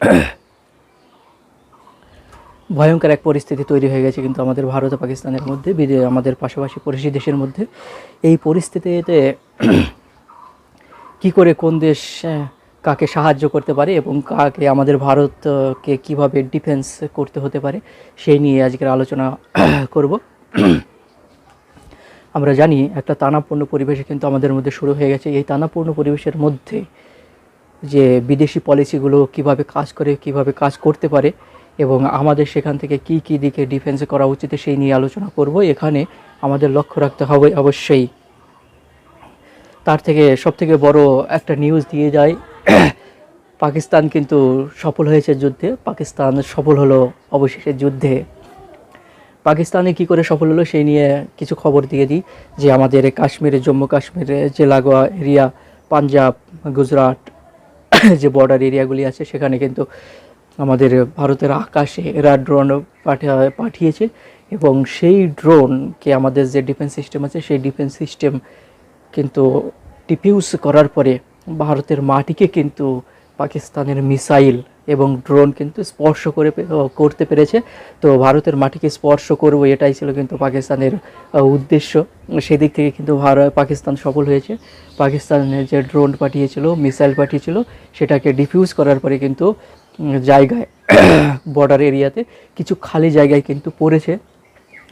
ভয়ঙ্কর এক পরিস্থিতি তৈরি হয়ে গেছে কিন্তু আমাদের ভারত ও পাকিস্তানের মধ্যে আমাদের পাশাপাশি পড়োশি দেশের মধ্যে। এই পরিস্থিতিতে কি করে কোন দেশ কাকে সাহায্য করতে পারে এবং কাকে আমাদের ভারতকে কীভাবে ডিফেন্স করতে হতে পারে, সেই নিয়ে আজকের আলোচনা করব। আমরা জানি একটা তানাপূর্ণ পরিবেশে কিন্তু আমাদের মধ্যে শুরু হয়ে গেছে। এই তানাপূর্ণ পরিবেশের মধ্যে যে বিদেশি পলিসিগুলো কীভাবে কাজ করে, কীভাবে কাজ করতে পারে এবং আমাদের সেখান থেকে কি কি দিকে ডিফেন্স করা উচিত সেই নিয়ে আলোচনা করব। এখানে আমাদের লক্ষ্য রাখতে হবে অবশ্যই। তার থেকে সব থেকে বড় একটা নিউজ দিয়ে যায়, পাকিস্তান কিন্তু সফল হয়েছে যুদ্ধে। পাকিস্তান সফল হলো অবশেষে যুদ্ধে। পাকিস্তানে কি করে সফল হলো সেই নিয়ে কিছু খবর দিয়ে দিই, যে আমাদের কাশ্মীরে, জম্মু কাশ্মীরে যে লাগোয়া এরিয়া পাঞ্জাব, গুজরাট যে বর্ডার এরিয়াগুলি আছে, সেখানে কিন্তু আমাদের ভারতের আকাশে এরা ড্রোন পাঠা- পাঠিয়েছে এবং সেই ড্রোনকে আমাদের যে ডিফেন্স সিস্টেম আছে, সেই ডিফেন্স সিস্টেম কিন্তু ডিফিউজ করার পরে ভারতের মাটিকে কিন্তু পাকিস্তানের মিসাইল এবং ড্রোন কিন্তু স্পর্শ করে করতে পেরেছে। তো ভারতের মাটিকে স্পর্শ করব, এটাই ছিল কিন্তু পাকিস্তানের উদ্দেশ্য। সেদিক থেকে কিন্তু ভারত পাকিস্তান সফল হয়েছে। পাকিস্তানের যে ড্রোন পাঠিয়েছিল মিসাইল পাঠিয়েছিল, সেটাকে ডিফিউজ করার পরে কিন্তু জায়গায় বর্ডার এরিয়াতে কিছু খালি জায়গায় কিন্তু পড়েছে।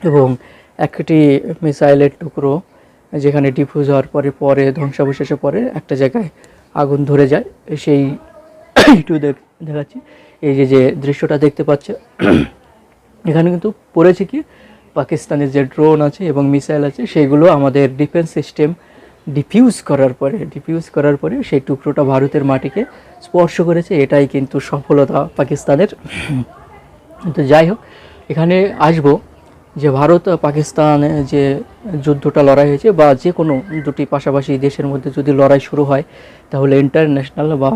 এবং একটি মিসাইলের টুকরো যেখানে ডিফিউজ হওয়ার পরে পরে ধ্বংসাবশেষে পরে একটা জায়গায় আগুন ধরে যায়। সেই দেখ- দেখাচ্ছি। এই যে যে দৃশ্যটা দেখতে পাচ্ছে, এখানে কিন্তু পড়েছে কি পাকিস্তানের যে ড্রোন আছে এবং মিসাইল আছে, সেগুলো আমাদের ডিফেন্স সিস্টেম ডিফিউজ করার পরে ডিফিউজ করার পরে সেই টুকরোটা ভারতের মাটিকে স্পর্শ করেছে। এটাই কিন্তু সফলতা পাকিস্তানের। তো যাই হোক, এখানে আসব যে ভারত, পাকিস্তান যে যুদ্ধটা লড়াই হয়েছে বা যে কোনো দুটি পাশাপাশি দেশের মধ্যে যদি লড়াই শুরু হয়, তাহলে ইন্টারন্যাশনাল বা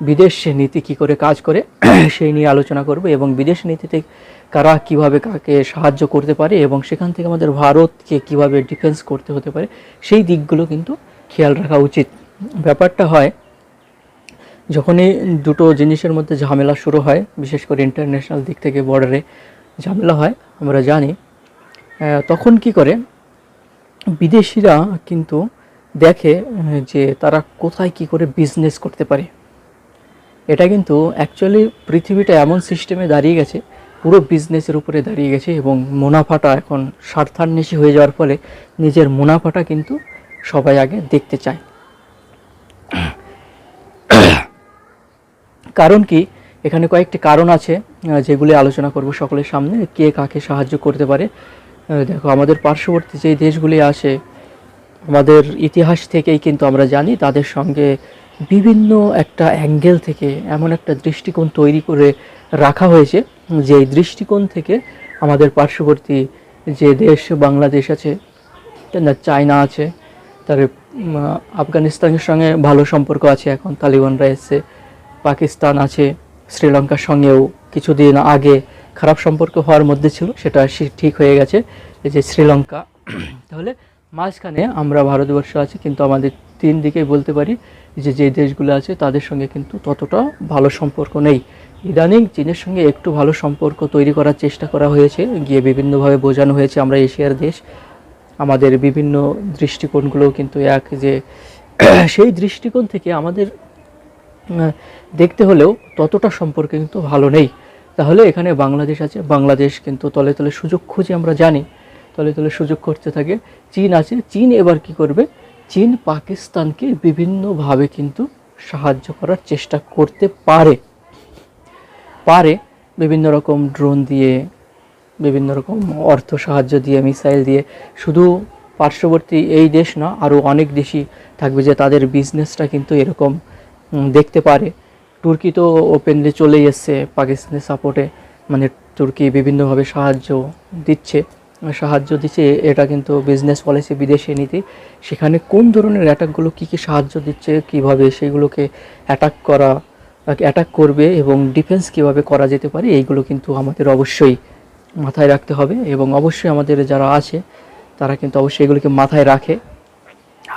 বিদেশ নীতি কী করে কাজ করে, সেই নিয়ে আলোচনা করব এবং বিদেশ নীতিতে কারা কীভাবে কাকে সাহায্য করতে পারে এবং সেখান থেকে আমাদের ভারতকে কীভাবে ডিফেন্স করতে হতে পারে, সেই দিকগুলো কিন্তু খেয়াল রাখা উচিত। ব্যাপারটা হয়, যখনই দুটো জিনিসের মধ্যে ঝামেলা শুরু হয়, বিশেষ করে ইন্টারন্যাশনাল দিক থেকে বর্ডারে ঝামেলা হয়, আমরা জানি তখন কি করে, বিদেশিরা কিন্তু দেখে যে তারা কোথায় কি করে বিজনেস করতে পারে। এটা কিন্তু অ্যাকচুয়ালি পৃথিবীটা এমন সিস্টেমে দাঁড়িয়ে গেছে, পুরো বিজনেসের উপরে দাঁড়িয়ে গেছে এবং মুনাফাটা এখন স্বার্থান্বেষী হয়ে যাওয়ার ফলে নিজের মুনাফাটা কিন্তু সবাই আগে দেখতে চায়। কারণ কি? এখানে কয়েকটি কারণ আছে যেগুলি আলোচনা করব সকলের সামনে, কে কাকে সাহায্য করতে পারে। দেখো, আমাদের পার্শ্ববর্তী যে দেশগুলি আছে, আমাদের ইতিহাস থেকেই কিন্তু আমরা জানি, তাদের সঙ্গে বিভিন্ন একটা অ্যাঙ্গেল থেকে এমন একটা দৃষ্টিকোণ তৈরি করে রাখা হয়েছে, যে এই দৃষ্টিকোণ থেকে আমাদের পার্শ্ববর্তী যে দেশ বাংলাদেশ আছে চায়না আছে, তার আফগানিস্তানের সঙ্গে ভালো সম্পর্ক আছে এখন, তালিবানরা এসছে, পাকিস্তান আছে, শ্রীলঙ্কার সঙ্গেও কিছুদিন আগে খারাপ সম্পর্ক হওয়ার মধ্যে ছিল, সেটা ঠিক হয়ে গেছে যে শ্রীলঙ্কা। তাহলে মাঝখানে আমরা ভারতবর্ষ আছি, কিন্তু আমাদের তিন দিকেই বলতে পারি যে যে দেশগুলো আছে তাদের সঙ্গে কিন্তু ততটা ভালো সম্পর্ক নেই। ইদানিং চীনের সঙ্গে একটু ভালো সম্পর্ক তৈরি করার চেষ্টা করা হয়েছে, গিয়ে বিভিন্নভাবে বোঝানো হয়েছে আমরা এশিয়ার দেশ, আমাদের বিভিন্ন দৃষ্টিকোণগুলোও কিন্তু এক যে সেই দৃষ্টিকোণ থেকে আমাদের দেখতে হলেও ততটা সম্পর্ক কিন্তু ভালো নেই। তাহলে এখানে বাংলাদেশ আছে, বাংলাদেশ কিন্তু তলে তলে সুযোগ খুঁজে আমরা জানি। তলে তলে সুযোগ করতে থাকে, চীন আছে, চীন এবার কি করবে? চীন পাকিস্তানকে বিভিন্নভাবে কিন্তু সাহায্য করার চেষ্টা করতে পারে। পারে বিভিন্ন রকম ড্রোন দিয়ে, বিভিন্ন রকম অর্থ সাহায্য দিয়ে, মিসাইল দিয়ে। শুধু পার্শ্ববর্তী এই দেশ না আরও অনেক দেশই থাকবে যে তাদের বিজনেসটা কিন্তু এরকম দেখতে পারে। তুর্কি তো ওপেনলি চলেই এসছে পাকিস্তানের সাপোর্টে মানে তুর্কি বিভিন্নভাবে সাহায্য দিচ্ছে। সাহায্য দিচ্ছে, এটা কিন্তু বিজনেস পলিসি বিদেশে নীতি। সেখানে কোন ধরনের অ্যাটাকগুলো কী কী সাহায্য দিচ্ছে, কীভাবে সেগুলোকে অ্যাটাক করা অ্যাটাক করবে এবং ডিফেন্স কীভাবে করা যেতে পারে, এইগুলো কিন্তু আমাদের অবশ্যই মাথায় রাখতে হবে এবং অবশ্যই আমাদের যারা আছে, তারা কিন্তু অবশ্যই এগুলোকে মাথায় রাখে।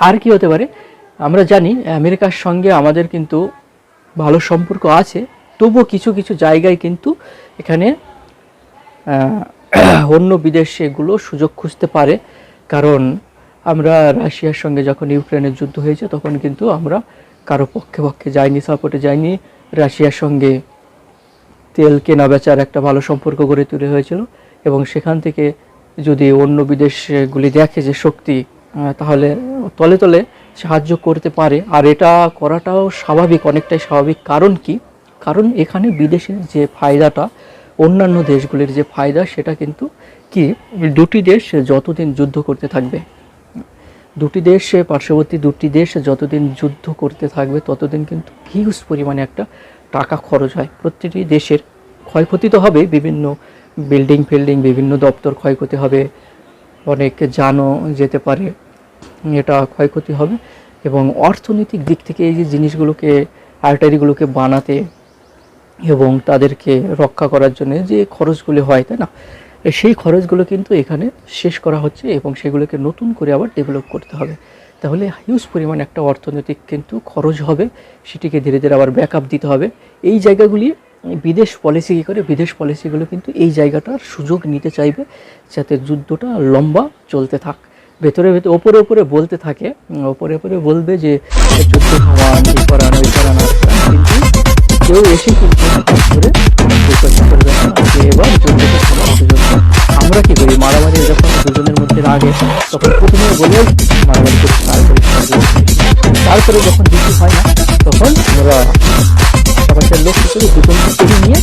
আর কি হতে পারে, আমরা জানি আমেরিকার সঙ্গে আমাদের কিন্তু ভালো সম্পর্ক আছে, তবুও কিছু কিছু জায়গায় কিন্তু এখানে অন্য বিদেশে এগুলো সুযোগ খুঁজতে পারে। কারণ আমরা রাশিয়ার সঙ্গে যখন ইউক্রেনের যুদ্ধ হয়েছে, তখন কিন্তু আমরা কারও পক্ষে পক্ষে যাইনি সাপোর্টে যাইনি। রাশিয়ার সঙ্গে তেল কেনা বেচার একটা ভালো সম্পর্ক গড়ে তুলে হয়েছিল এবং সেখান থেকে যদি অন্য বিদেশগুলি দেখে যে শক্তি তাহলে তলে তলে সাহায্য করতে পারে। আর এটা করাটাও স্বাভাবিক, অনেকটাই স্বাভাবিক। কারণ কি? কারণ এখানে বিদেশের যে ফায়দাটা অন্যান্য দেশগুলির যে ফায়দা, সেটা কিন্তু কি? দুটি দেশ যতদিন যুদ্ধ করতে থাকবে, দুটি দেশ, পার্শ্ববর্তী দুটি দেশ যতদিন যুদ্ধ করতে থাকবে, ততদিন কিন্তু হিউজ পরিমাণে একটা টাকা খরচ হয়। প্রতিটি দেশের ক্ষয়ক্ষতি তো হবে, বিভিন্ন বিল্ডিং ফিল্ডিং বিভিন্ন দপ্তর ক্ষয়ক্ষতি হবে, অনেক যানও যেতে পারে, এটা ক্ষয়ক্ষতি হবে এবং অর্থনৈতিক দিক থেকে এই যে জিনিসগুলোকে আর্টারিগুলোকে বানাতে এবং তাদেরকে রক্ষা করার জন্য যে খরচগুলি হয়, তাই না? সেই খরচগুলো কিন্তু এখানে শেষ করা হচ্ছে এবং সেগুলোকে নতুন করে আবার ডেভেলপ করতে হবে। তাহলে হিউজ পরিমাণ একটা অর্থনৈতিক কিন্তু খরচ হবে, সেটিকে ধীরে ধীরে আবার ব্যাকআপ দিতে হবে। এই জায়গাগুলি বিদেশ পলিসি কী করে? বিদেশ পলিসিগুলো কিন্তু এই জায়গাটার সুযোগ নিতে চাইবে যাতে যুদ্ধটা লম্বা চলতে থাক। ভেতরে ভেতরে, ওপরে ওপরে বলতে থাকে, ওপরে ওপরে বলবে যে যুদ্ধ সমান এই ওই কেউ এসে কিন্তু করে আমরা কি করি মারামারি যখন দুজনের মধ্যে রাগে তখন প্রথমে বলে মারামারি করি তারপরে তারপরে যখন কিছু হয় না তখন আমরা সমাজের লোক হিসেবে দুজনকে নিয়ে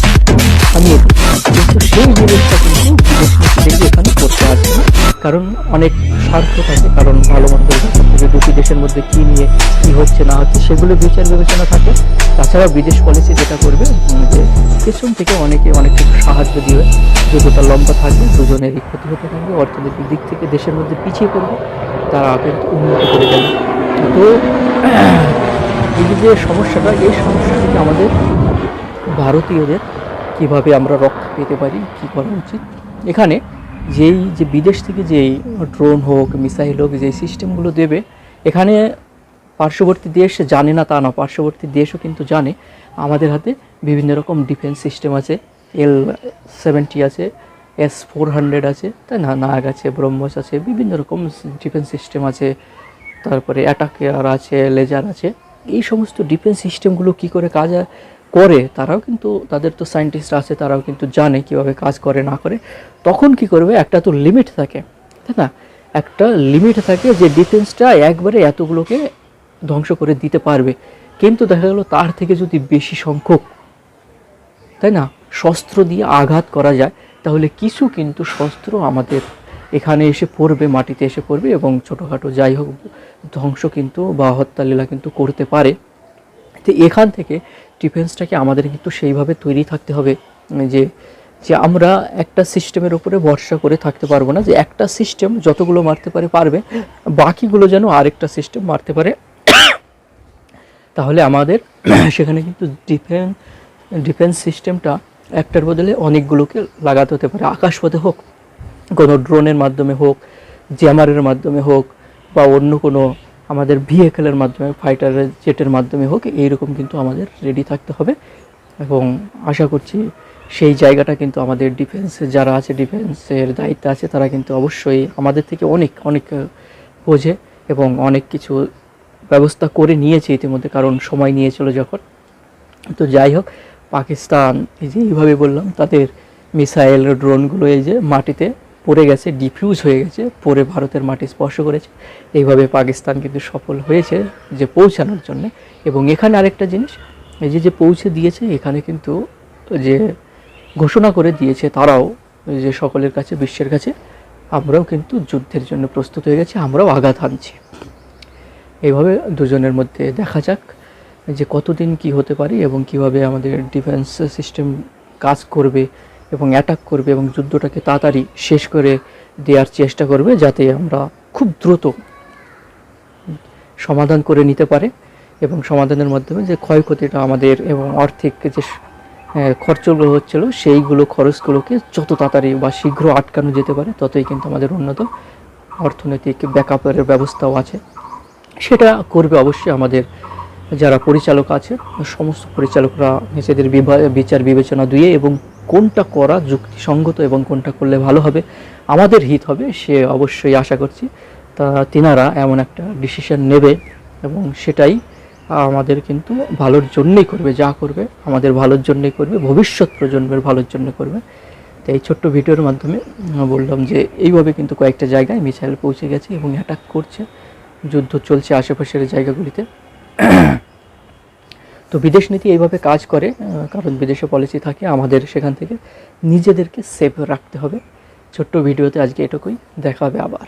থামিয়ে দিই কিন্তু সেই জিনিসটা কারণ অনেক স্বার্থ থাকে কারণ ভালো মন্দ থেকে দুটি দেশের মধ্যে কি নিয়ে কি হচ্ছে, না হচ্ছে, সেগুলো বিচার বিবেচনা থাকে। তাছাড়া বিদেশ পলিসি যেটা করবে যে পেছন থেকে অনেকে অনেক সাহায্য দিবে, যতটা লম্বা থাকবে, দুজনেরই ক্ষতি হতে থাকবে, অর্থনৈতিক দিক থেকে দেশের মধ্যে পিছিয়ে পড়বে, তারা কিন্তু উন্নতি করে যাবে। তো, এই যে সমস্যাটা, এই সমস্যা থেকে আমাদের ভারতীয়দের কীভাবে আমরা রক্ষা পেতে পারি, কী করা উচিত? এখানে যেই যে বিদেশ থেকে যেই ড্রোন হোক মিসাইল হোক যেই সিস্টেমগুলো দেবে এখানে পার্শ্ববর্তী দেশ জানে না তা না পার্শ্ববর্তী দেশও কিন্তু জানে। আমাদের হাতে বিভিন্ন রকম ডিফেন্স সিস্টেম আছে এল সেভেন্টি আছে এস ফোর হান্ড্রেড আছে তাই না? নাগ আছে ব্রহ্মস আছে বিভিন্ন রকম ডিফেন্স সিস্টেম আছে। তারপরে অ্যাটাকার আছে লেজার আছে। এই সমস্ত ডিফেন্স সিস্টেমগুলো কি করে কাজ করে, তারাও কিন্তু, তাদের তো সায়েন্টিস্ট আছে, তারাও কিন্তু জানে কীভাবে কাজ করে, না করে। তখন কি করবে? একটা তো লিমিট থাকে, তাই না? একটা লিমিট থাকে যে ডিফেন্সটা একবারে এতগুলোকে ধ্বংস করে দিতে পারবে। কিন্তু দেখা গেল, তার থেকে যদি বেশি সংখ্যক, তাই না? শস্ত্র দিয়ে আঘাত করা যায়, তাহলে কিছু কিন্তু শস্ত্র আমাদের এখানে এসে পড়বে, মাটিতে এসে পড়বে এবং ছোটোখাটো যাই হোক, ধ্বংস কিন্তু বা হত্যালীলা কিন্তু করতে পারে। তো এখান থেকে ডিফেন্সটাকে আমাদের কিন্তু সেইভাবে তৈরি থাকতে হবে যে যে আমরা একটা সিস্টেমের উপরে ভরসা করে থাকতে পারব না, যে একটা সিস্টেম যতগুলো মারতে পারে পারবে, বাকিগুলো যেন আরেকটা সিস্টেম মারতে পারে। তাহলে আমাদের সেখানে কিন্তু ডিফেন্স ডিফেন্স সিস্টেমটা একটার বদলে অনেকগুলোকে লাগাতে হতে পারে। আকাশপথে হোক, কোনো ড্রোনের মাধ্যমে হোক, জ্যামারের মাধ্যমে হোক, বা অন্য কোনো আমাদের ভেহিকেলের মাধ্যমে ফাইটারের জেটের মাধ্যমে হোক, এইরকম কিন্তু আমাদের রেডি থাকতে হবে। এবং আশা করছি সেই জায়গাটা কিন্তু আমাদের ডিফেন্সে যারা আছে ডিফেন্সের দায়িত্বে আছে, তারা কিন্তু অবশ্যই আমাদের থেকে অনেক অনেক বোঝে এবং অনেক কিছু ব্যবস্থা করে নিয়েছে ইতিমধ্যে, কারণ সময় নিয়েছিল যখন। তো যাই হোক, পাকিস্তান, এই যে এইভাবে বললাম, তাদের মিসাইল ড্রোনগুলো এই যে মাটিতে পড়ে গেছে ডিফিউজ হয়ে গেছে, পরে ভারতের মাটি স্পর্শ করেছে। এইভাবে পাকিস্তান কিন্তু সফল হয়েছে যে পৌঁছানোর জন্য। এবং এখানে আরেকটা জিনিস, এই যে যে পৌঁছে দিয়েছে, এখানে কিন্তু যে ঘোষণা করে দিয়েছে তারাও যে সকলের কাছে, বিশ্বের কাছে, আমরাও কিন্তু যুদ্ধের জন্য প্রস্তুত হয়ে গেছি, আমরাও আঘাত হানছি। এইভাবে দুজনের মধ্যে দেখা যাক যে কতদিন কি হতে পারে এবং কীভাবে আমাদের ডিফেন্স সিস্টেম কাজ করবে এবং অ্যাটাক করবে এবং যুদ্ধটাকে তাড়াতাড়ি শেষ করে দেওয়ার চেষ্টা করবে যাতে আমরা খুব দ্রুত সমাধান করে নিতে পারে এবং সমাধানের মাধ্যমে যে ক্ষয়ক্ষতিটা আমাদের এবং আর্থিক যে খরচগুলো হচ্ছিল, সেইগুলো খরচগুলোকে যত তাড়াতাড়ি বা শীঘ্র আটকানো যেতে পারে, ততই কিন্তু আমাদের উন্নত। অর্থনৈতিক ব্যাকআপের ব্যবস্থাও আছে। সেটা করবে অবশ্যই আমাদের যারা পরিচালক আছে, সমস্ত পরিচালকরা নিজেদের বিচার বিবেচনা দিয়ে এবং কোনটা করা যুক্তিসঙ্গত এবং কোনটা করলে ভালো হবে, আমাদের হিত হবে, সে অবশ্যই আশা করছি। তা তিনারা এমন একটা ডিসিশন নেবে এবং সেটাই আমাদের কিন্তু ভালোর জন্যই করবে, যা করবে আমাদের ভালোর জন্যই করবে, ভবিষ্যৎ প্রজন্মের ভালোর জন্য করবে। তো এই ছোট্ট ভিডিওর মাধ্যমে বললাম যে এইভাবে কিন্তু কয়েকটা জায়গায় মিসাইল পৌঁছে গেছে এবং অ্যাটাক করছে। যুদ্ধ চলছে আশেপাশের জায়গাগুলিতে। তো বিদেশ নীতি এইভাবে কাজ করে কারণ বিদেশে পলিসি থাকে, আমাদের সেখান থেকে নিজেদেরকে সেভ রাখতে হবে। ছোট্ট ভিডিওতে আজকে এটুকুই, দেখা হবে আবার।